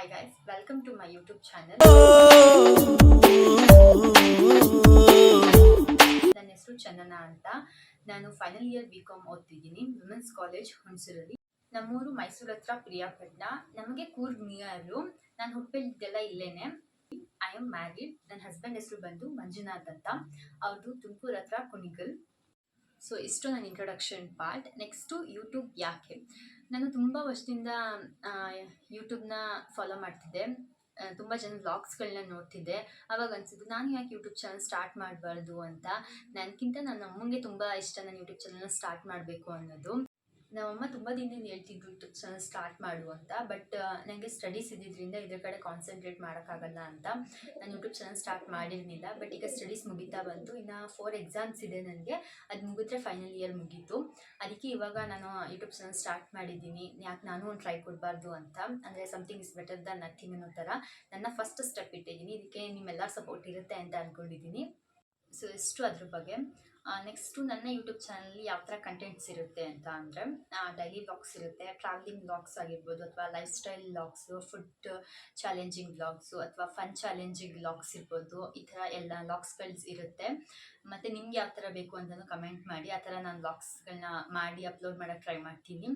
Hi guys, welcome to my YouTube channel. ನನ್ನ ಹೆಸರು ಚಂದನ ಅಂತ. ನಾನು ಫೈನಲ್ ಇಯರ್ ಬಿ ಕಾಮ್ ಓದ್ತಿದ್ದೀನಿ ವಿಮೆನ್ಸ್ ಕಾಲೇಜ್ ಹುಣಸೂರಲ್ಲಿ. ನಮ್ಮೂರು ಮೈಸೂರು ಹತ್ರ ಪ್ರಿಯಾಪಟ್ಟಣ. ನಮಗೆ ಕೂರ್ಗ್ ನಿಯರು ನಾನು ಹುಟ್ಟಿದ್ದೆಲ್ಲ ಇಲ್ಲೇನೆ. ಐ ಆಮ್ ಮ್ಯಾರಿಡ್ ನನ್ನ ಹಸ್ಬೆಂಡ್ ಹೆಸರು ಬಂದು ಮಂಜುನಾಥ್ ಅಂತ. ಅವ್ರದ್ದು ತುಮಕೂರು ಹತ್ರ ಕುಣಿಗಲ್. ಸೊ ಇಷ್ಟು ನನ್ನ ಇಂಟ್ರೊಡಕ್ಷನ್ ಪಾರ್ಟ್ ನೆಕ್ಸ್ಟು ಯೂಟ್ಯೂಬ್ ಯಾಕೆ? ನಾನು ತುಂಬ ವರ್ಷದಿಂದ ಯೂಟ್ಯೂಬ್ನ ಫಾಲೋ ಮಾಡ್ತಿದ್ದೆ. ತುಂಬ ಜನ ವ್ಲಾಗ್ಸ್ಗಳನ್ನ ನೋಡ್ತಿದ್ದೆ. ಅವಾಗ ಅನ್ಸಿದ್ದು, ನಾನು ಯಾಕೆ ಯೂಟ್ಯೂಬ್ ಚಾನಲ್ ಸ್ಟಾರ್ಟ್ ಮಾಡಬಾರ್ದು ಅಂತ. ನನಗಿಂತ ನನ್ನ ಅಮ್ಮಂಗೆ ತುಂಬ ಇಷ್ಟ ನಾನು ಯೂಟ್ಯೂಬ್ ಚಾನಲ್ನ ಸ್ಟಾರ್ಟ್ ಮಾಡಬೇಕು ಅನ್ನೋದು. ನಮ್ಮಮ್ಮ ತುಂಬ ದಿನದಿಂದ ಹೇಳ್ತಿದ್ರು ಸ್ಟಾರ್ಟ್ ಮಾಡು ಅಂತ ಬಟ್ ನನಗೆ ಸ್ಟಡೀಸ್ ಇದ್ದಿದ್ದರಿಂದ ಇದ್ರ ಕಡೆ ಕಾನ್ಸಂಟ್ರೇಟ್ ಮಾಡೋಕ್ಕಾಗಲ್ಲ ಅಂತ ನಾನು ಯೂಟ್ಯೂಬ್ ಚಾನಲ್ ಸ್ಟಾರ್ಟ್ ಮಾಡಿರಲಿಲ್ಲ ಬಟ್ ಈಗ ಸ್ಟಡೀಸ್ ಮುಗಿತಾ ಬಂತು ಇನ್ನು ಫೋರ್ ಎಕ್ಸಾಮ್ಸ್ ಇದೆ ನನಗೆ, ಅದು ಮುಗಿದ್ರೆ ಫೈನಲ್ ಇಯರ್ ಮುಗೀತು. ಅದಕ್ಕೆ ಇವಾಗ ನಾನು ಯೂಟ್ಯೂಬ್ ಚಾನಲ್ ಸ್ಟಾರ್ಟ್ ಮಾಡಿದ್ದೀನಿ, ಯಾಕೆ ನಾನು ಒಂದು ಟ್ರೈ ಕೊಡಬಾರ್ದು ಅಂತ, ಅಂದರೆ something is better than nothing ಅನ್ನೋ ಥರ. ನನ್ನ ಫಸ್ಟ್ ಸ್ಟೆಪ್ ಇಟ್ಟಿದ್ದೀನಿ, ಇದಕ್ಕೆ ನಿಮ್ಮೆಲ್ಲ ಸಪೋರ್ಟ್ ಇರುತ್ತೆ ಅಂತ ಅಂದ್ಕೊಂಡಿದ್ದೀನಿ ಸೊ ಇಷ್ಟು ಅದ್ರ ಬಗ್ಗೆ. ನೆಕ್ಸ್ಟು ನನ್ನ ಯೂಟ್ಯೂಬ್ ಚಾನಲ್ಲಿ ಯಾವ ಥರ ಕಂಟೆಂಟ್ಸ್ ಇರುತ್ತೆ ಅಂತ ಅಂದರೆ ಡೈಲಿ ವ್ಲಾಗ್ಸ್ ಇರುತ್ತೆ ಟ್ರಾವೆಲಿಂಗ್ ವ್ಲಾಗ್ಸ್ ಆಗಿರ್ಬೋದು ಅಥವಾ lifestyle vlogs food challenging vlogs ಅಥವಾ ಫನ್ ಚಾಲೆಂಜಿಂಗ್ ವ್ಲಾಗ್ಸ್ ಇರ್ಬೋದು, ಈ ಥರ ಎಲ್ಲ ವ್ಲಾಗ್ಸ್ಗಳು ಇರುತ್ತೆ. ಮತ್ತು ನಿಮ್ಗೆ ಯಾವ ಥರ ಬೇಕು ಅಂತಲೂ ಕಮೆಂಟ್ ಮಾಡಿ, ಆ ಥರ ನಾನು ವ್ಲಾಗ್ಸ್ಗಳನ್ನ ಮಾಡಿ ಅಪ್ಲೋಡ್ ಮಾಡೋಕ್ಕೆ ಟ್ರೈ ಮಾಡ್ತೀನಿ.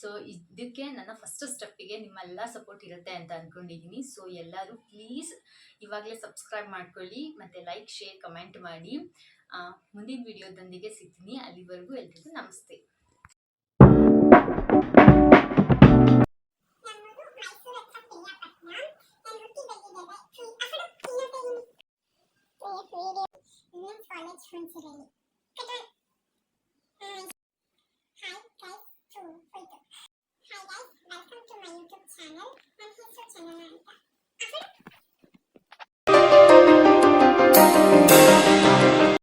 ಸೊ ಇದಕ್ಕೆ ನನ್ನ ಫಸ್ಟ್ ಸ್ಟೆಪ್ಪಿಗೆ ನಿಮ್ಮೆಲ್ಲ ಸಪೋರ್ಟ್ ಇರುತ್ತೆ ಅಂತ ಅಂದ್ಕೊಂಡಿದ್ದೀನಿ ಸೊ ಎಲ್ಲರೂ ಪ್ಲೀಸ್ ಇವಾಗಲೇ ಸಬ್ಸ್ಕ್ರೈಬ್ ಮಾಡ್ಕೊಳ್ಳಿ, ಮತ್ತು ಲೈಕ್ ಶೇರ್ ಕಮೆಂಟ್ ಮಾಡಿ. ಮುಂದಿನ ವಿಡಿಯೋದೊಂದಿಗೆ ಸಿಗ್ತೀನಿ. ಅಲ್ಲಿವರೆಗೂ ಎಲ್ರಿಗೂ ನಮಸ್ತೆ. ಕಾಲೇಜ್ ಫ್ರೆಂಡ್ಸ್ ಹತ್ರ